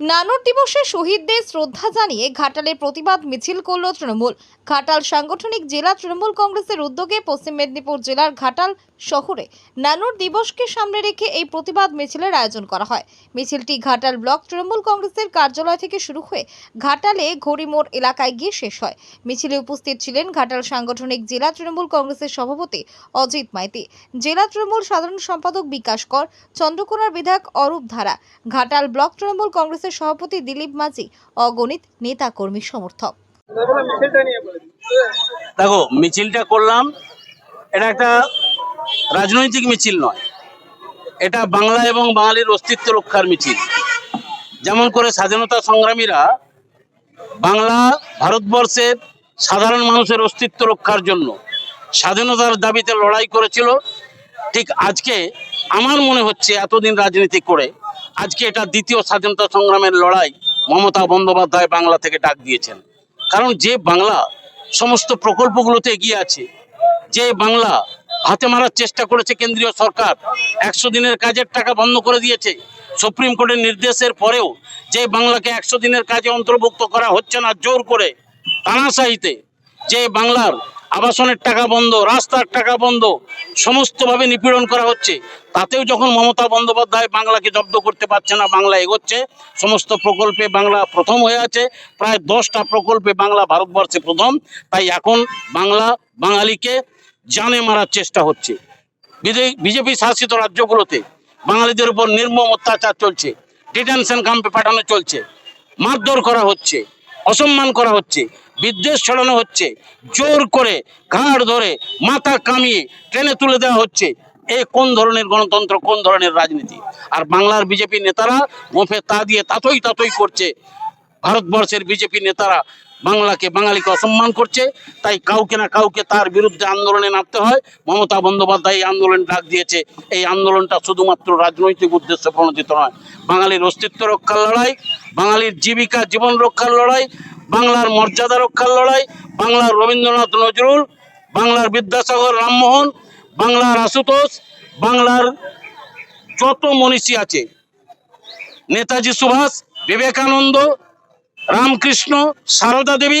নানুর দিবসে শহীদদের শ্রদ্ধা জানিয়ে ঘাটালে প্রতিবাদ মিছিল করল তৃণমূল। ঘাটাল সাংগঠনিক জেলা তৃণমূল কংগ্রেসের উদ্যোগে পশ্চিম মেদিনীপুর জেলার ঘাটাল শহরে নানুর দিবসকে সামনে রেখে এই প্রতিবাদ মিছিলের আয়োজন করা হয়। মিছিলটি ঘাটাল ব্লক তৃণমূল কংগ্রেসের কার্যালয় থেকে শুরু হয়ে ঘাটালে ঘড়িমোড় এলাকায় গিয়ে শেষ হয়। মিছিলে উপস্থিত ছিলেন ঘাটাল সাংগঠনিক জেলা তৃণমূল কংগ্রেসের সভাপতি অজিত মাইতি, জেলা তৃণমূল সাধারণ সম্পাদক বিকাশ কর, চন্দ্রকোনার বিধায়ক অরূপ ধারা, ঘাটাল ব্লক তৃণমূল কংগ্রেসের সভাপতি দিলীপ মাঝি, অগণিত নেতা কর্মী সমর্থক। দেখো, মিছিলটা করলাম, এটা একটা রাজনৈতিক মিছিল নয়। এটা বাংলা এবং বাঙালির অস্তিত্ব রক্ষার মিছিল। যেমন করে স্বাধীনতা সংগ্রামীরা বাংলা ভারতবর্ষের সাধারণ মানুষের অস্তিত্ব রক্ষার জন্য স্বাধীনতার দাবিতে লড়াই করেছিল ঠিক আজকে আমার মনে হচ্ছে এতদিন রাজনীতি করে আজকে এটা দ্বিতীয় স্বাধীনতা সংগ্রামের লড়াই মমতা বন্দ্যোপাধ্যায় বাংলা থেকে ডাক দিয়েছেন। কারণ যে বাংলা সমস্ত প্রকল্পগুলোতে এগিয়ে আছে, যে বাংলা হাতে মারার চেষ্টা করেছে কেন্দ্রীয় সরকার, একশো দিনের কাজের টাকা বন্ধ করে দিয়েছে, সুপ্রিম কোর্টের নির্দেশের পরেও যে বাংলাকে একশো দিনের কাজে অন্তর্ভুক্ত করা হচ্ছে না জোর করে তানাশাহিতে যে বাংলার আবাসনের টাকা বন্ধ, রাস্তার টাকা বন্ধ, সমস্তভাবে নিপীড়ন করা হচ্ছে। তাতেও যখন মমতা বন্দ্যোপাধ্যায় বাংলাকে জব্দ করতে পারছে না, বাংলা এগোচ্ছে, সমস্ত প্রকল্পে বাংলা প্রথম হয়ে আছে, প্রায় দশটা প্রকল্পে বাংলা ভারতবর্ষে প্রথম। তাই এখন বাংলা বাঙালিকে জানে মারার চেষ্টা হচ্ছে। বিজেপি শাসিত রাজ্যগুলোতে বাঙালিদের উপর নির্মম অত্যাচার চলছে, ডিটেনশন ক্যাম্পে পাঠানো চলছে, মারধর করা হচ্ছে। অসম্মান করা হচ্ছে, বিদ্বেষ ছড়ানো হচ্ছে, জোর করে ঘাড় ধরে মাথা কামিয়ে ট্রেনে তুলে দেওয়া হচ্ছে। এ কোন ধরনের গণতন্ত্র, কোন ধরনের রাজনীতি? আর বাংলার বিজেপি নেতারা মুখে তা দিয়ে তাতই তাতই করছে। ভারতবর্ষের বিজেপি নেতারা বাংলাকে বাঙালিকে অসম্মান করছে, তাই কাউকে না কাউকে তার বিরুদ্ধে আন্দোলনে নামতে হয়। মমতা বন্দ্যোপাধ্যায় এই আন্দোলন ডাক দিয়েছে। এই আন্দোলনটা শুধুমাত্র রাজনৈতিক উদ্দেশ্যে প্রণোদিত নয়। বাঙালির অস্তিত্ব রক্ষার লড়াই, বাঙালির জীবিকা জীবন রক্ষার লড়াই বাংলার মর্যাদা রক্ষার লড়াই, বাংলার রবীন্দ্রনাথ নজরুল, বাংলার বিদ্যাসাগর রামমোহন, বাংলার আশুতোষ, বাংলার যত মনীষী আছে, নেতাজি সুভাষ, বিবেকানন্দ, রামকৃষ্ণ, সারদা দেবী